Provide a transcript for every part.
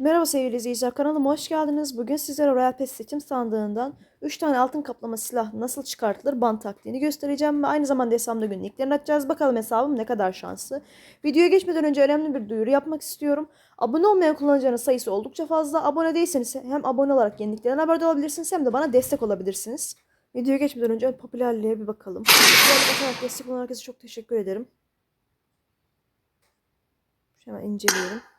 Merhaba sevgili izleyiciler kanalıma hoş geldiniz. Bugün sizlere Royal Pass seçim sandığından 3 tane altın kaplama silah nasıl çıkartılır band taktiğini göstereceğim ve aynı zamanda hesabımda günlüklerini açacağız. Bakalım hesabım ne kadar şanslı. Videoya geçmeden önce önemli bir duyuru yapmak istiyorum. Abone olmayan kullanıcıların sayısı oldukça fazla. Abone değilseniz hem abone olarak yeniliklerden haberdar olabilirsiniz hem de bana destek olabilirsiniz. Videoya geçmeden önce popülerliğe bir bakalım. Popülerlik destek olan herkese çok teşekkür ederim. Hemen inceleyelim.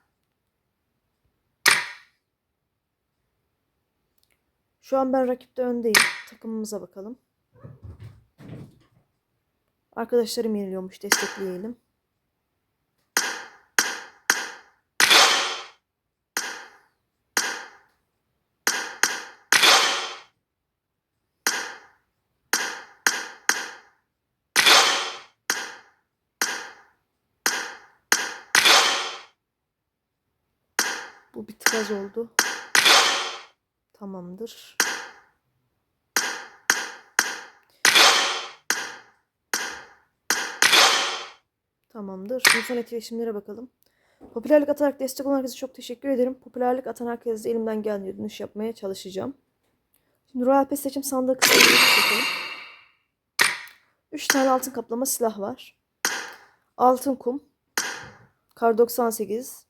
Şu an ben rakipte öndeyim. Takımımıza bakalım. Arkadaşlarım yeniliyormuş. Destekleyelim. Bu bir tık az oldu. Tamamdır. Tamamdır. Şimdi son etkileşimlere bakalım. Popülerlik atarak destek olan herkese çok teşekkür ederim. Popülerlik atan herkese de elimden geldiğince dönüş yapmaya çalışacağım. Şimdi Royal Pass seçim sandığı kısmına çekelim. 3 tane altın kaplama silah var. Altın kum. Kar 98.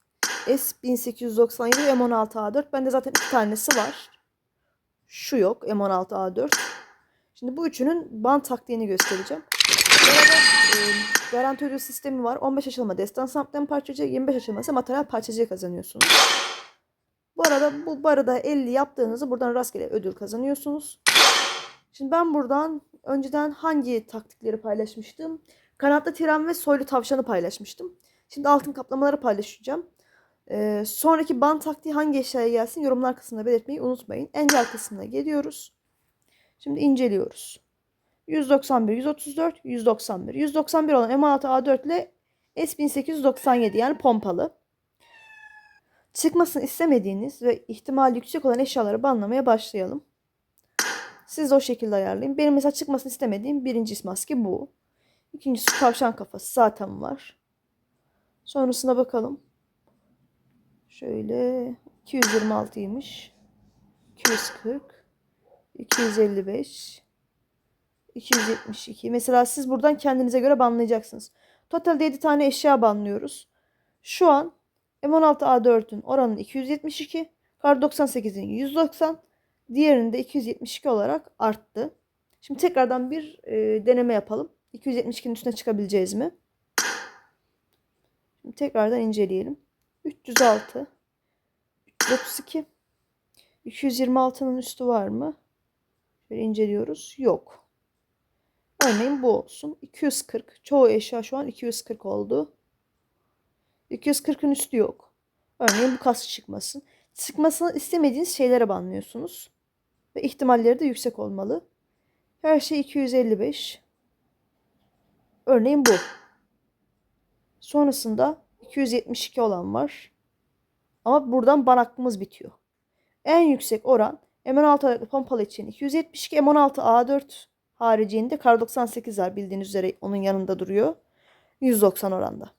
S1897 ve M16A4. Bende zaten iki tanesi var. Şu yok. M16A4. Şimdi bu üçünün band taktiğini göstereceğim. Bu arada e, garanti ödül sistemi var. 15 açılma destan samplen parçacığı, 25 açılma ise materyal parçacığı kazanıyorsunuz. Bu arada bu barada 50 yaptığınızı buradan rastgele ödül kazanıyorsunuz. Şimdi ben buradan önceden hangi taktikleri paylaşmıştım? Kanatlı tren ve soylu tavşanı paylaşmıştım. Şimdi altın kaplamaları paylaşacağım. Ee, sonraki band taktiği hangi eşyaya gelsin yorumlar kısmında belirtmeyi unutmayın. Engel kısmına geliyoruz. Şimdi inceliyoruz. 191, 134, 191. 191 olan M6A4 ile S1897 yani pompalı. Çıkmasını istemediğiniz ve ihtimal yüksek olan eşyaları banlamaya başlayalım. Siz de o şekilde ayarlayın. Benim mesela çıkmasını istemediğim birinci maske bu. İkincisi tavşan kafası zaten var. Sonrasına bakalım. Şöyle 226'ymış. 240 255 272. Mesela siz buradan kendinize göre banlayacaksınız. Totalde 7 tane eşya banlıyoruz. Şu an M16A4'ün oranı 272. Kar 98'in 190. Diğerinde 272 olarak arttı. Şimdi tekrardan bir e, deneme yapalım. 272'nin üstüne çıkabileceğiz mi? Şimdi tekrardan inceleyelim. 306 332 226'nın üstü var mı? Şöyle inceliyoruz. Yok. Örneğin bu olsun. 240. Çoğu eşya şu an 240 oldu. 240'ın üstü yok. Örneğin bu kas çıkmasın. Çıkmasını istemediğiniz şeylere banlıyorsunuz. Ve ihtimalleri de yüksek olmalı. Her şey 255. Örneğin bu. Sonrasında 272 olan var. Ama buradan ban hakkımız bitiyor. En yüksek oran M16 pompalı için 272, M16 A4 haricinde Kar 98 var bildiğiniz üzere onun yanında duruyor. 190 oranda.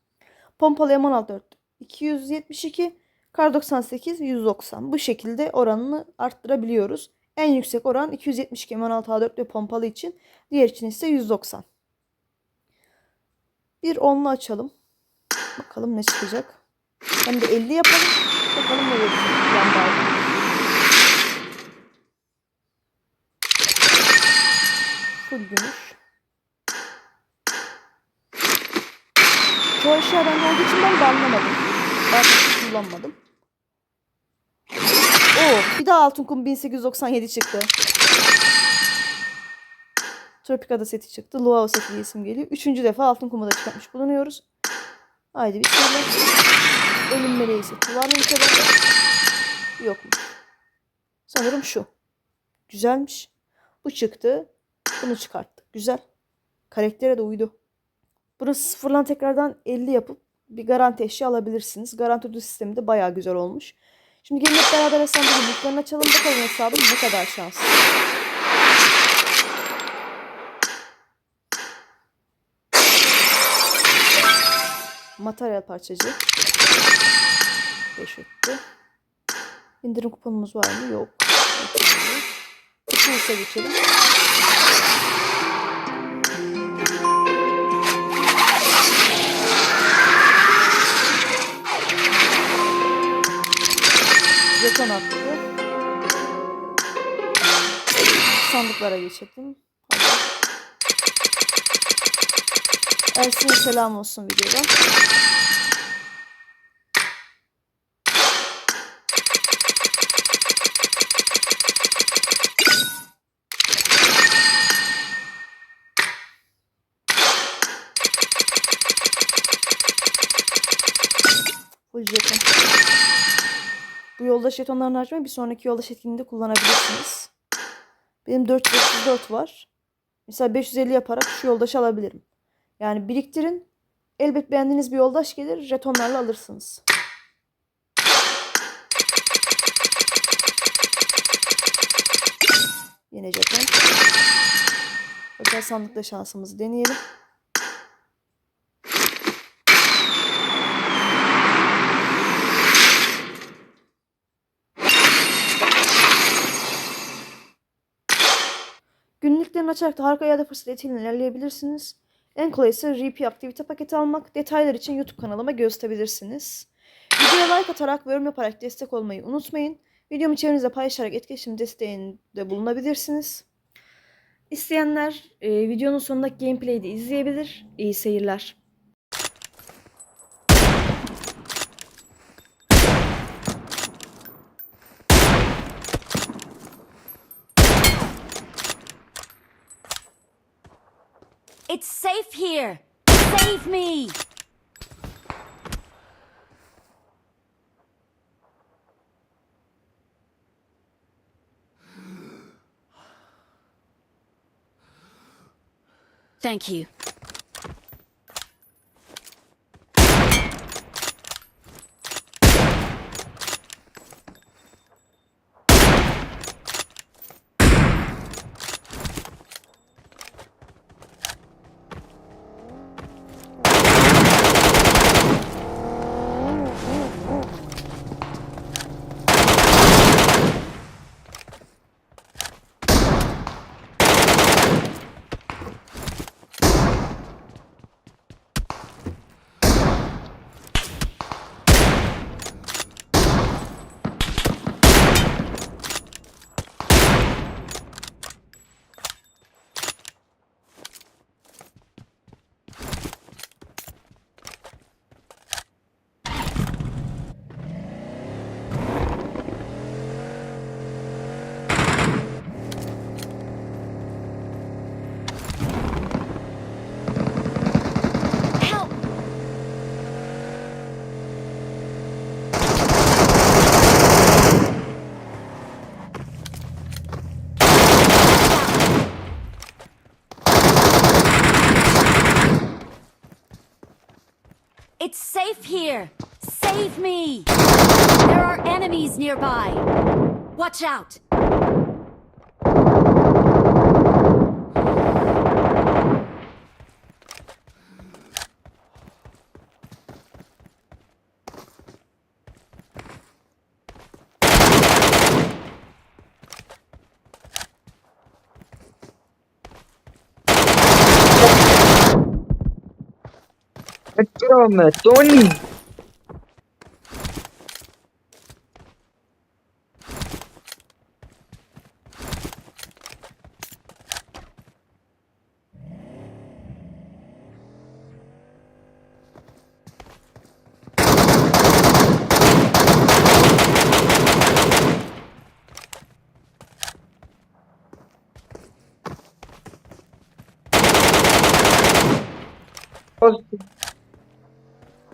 Pompalı M16 272, Kar 98 190. Bu şekilde oranını arttırabiliyoruz. En yüksek oran 272 M16 A4 ve pompalı için. Diğer için ise 190. Bir onlu açalım. Bakalım ne çıkacak. Hem de 50 yapalım. Bakalım ne. Yan Full gümüş. Çoğu eşya bende olduğu için ben de anlamadım. Ben hiç kullanmadım. Oo, bir daha altın kum 1897 çıktı. Tropicada seti çıktı. Luau seti isim geliyor. Üçüncü defa altın kumu da çıkartmış bulunuyoruz. Haydi bismillah. Ölüm meleği seti var mı bir kadar? Yokmuş. Sanırım şu. Güzelmiş. Bu çıktı. Bunu çıkarttık. Güzel. Karaktere de uydu. Bunu sıfırlan tekrardan 50 yapıp bir garanti eşya alabilirsiniz. Garanti ödül sistemi de bayağı güzel olmuş. Şimdi gelin hep beraber hesabı yumruklarını açalım. Bakalım hesabım ne kadar şanslı. Materyal parçacı. 5 etti. İndirim kuponumuz var mı? Yok. Kuponumuza geçelim. Jeton attı. Sandıklara geçelim. Ersin'e selam olsun videodan. Full jeton. Bu yoldaş jetonlarını harcamayı bir sonraki yoldaş etkinliğinde kullanabilirsiniz. Benim 434 var. Mesela 550 yaparak şu yoldaşı alabilirim. Yani biriktirin. Elbet beğendiğiniz bir yoldaş gelir. Jetonlarla alırsınız. Yine jeton. Özel sandıkta şansımızı deneyelim. Günlüklerini açarak da harika yerde fırsat etiyle ilerleyebilirsiniz. En kolayı ise RP aktivite paketi almak. Detaylar için YouTube kanalıma gösterebilirsiniz. Videoya like atarak ve yorum yaparak destek olmayı unutmayın. Videomu çevrenizde paylaşarak etkileşim desteğinde bulunabilirsiniz. İsteyenler e, videonun sonundaki gameplay'i de izleyebilir. İyi seyirler. Me. Thank you. Me. There are enemies nearby. Watch out. Come, Tony!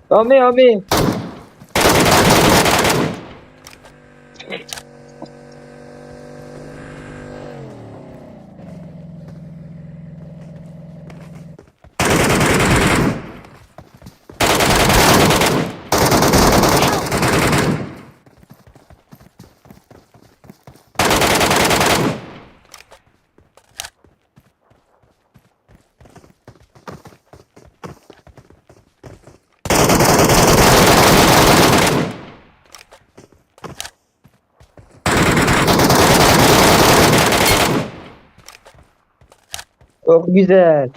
Tommy, Tommy! Çok güzel.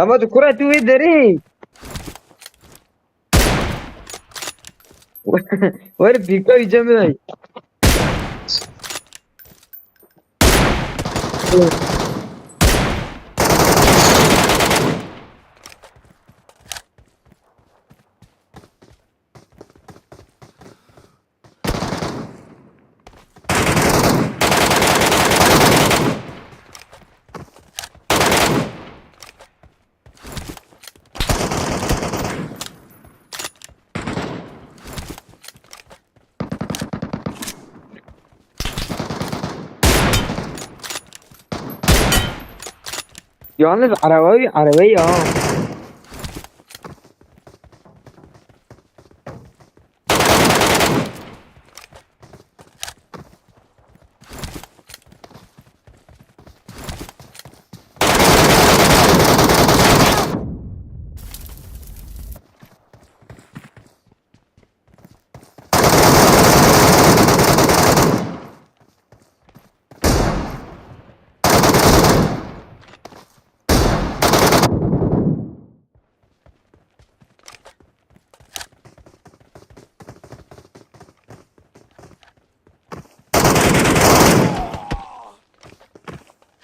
اما ذكرى تدري وين بيكو يجمعني Yo ande 维阿拉维有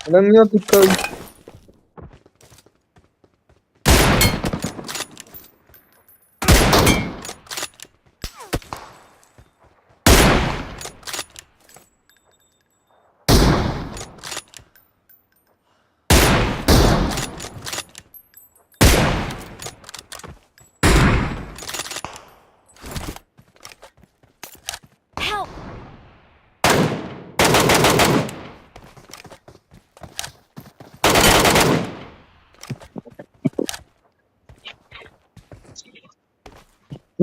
namiotów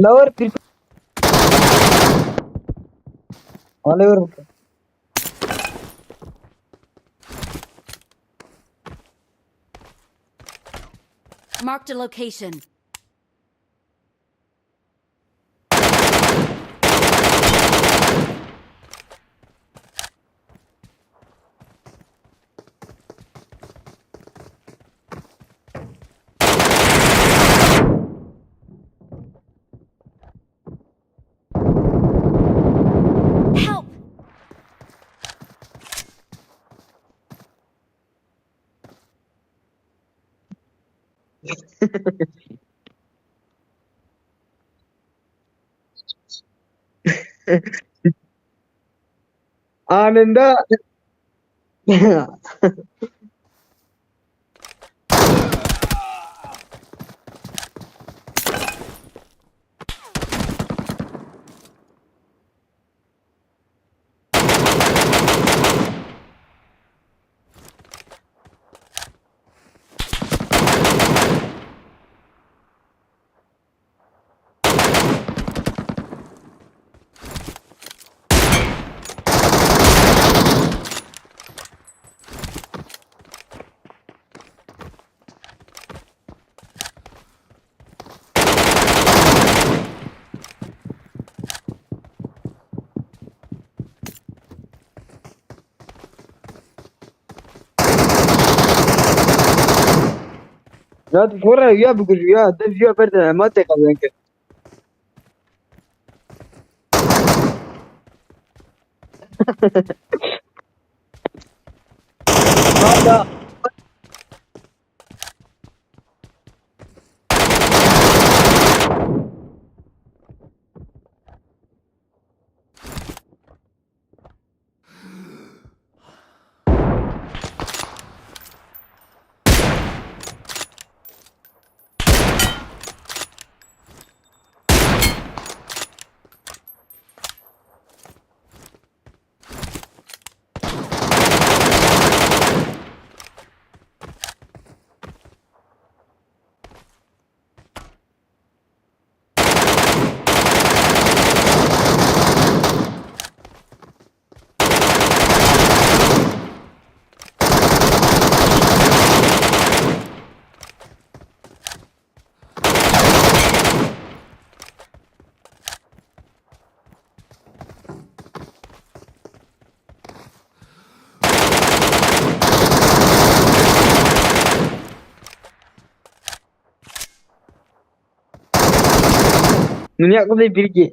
Lower creep. All over. Marked a location. Ananda. Ya tu fora ya bugur ya da ya berda ma te kazen Bunu yakalamayı bilgi.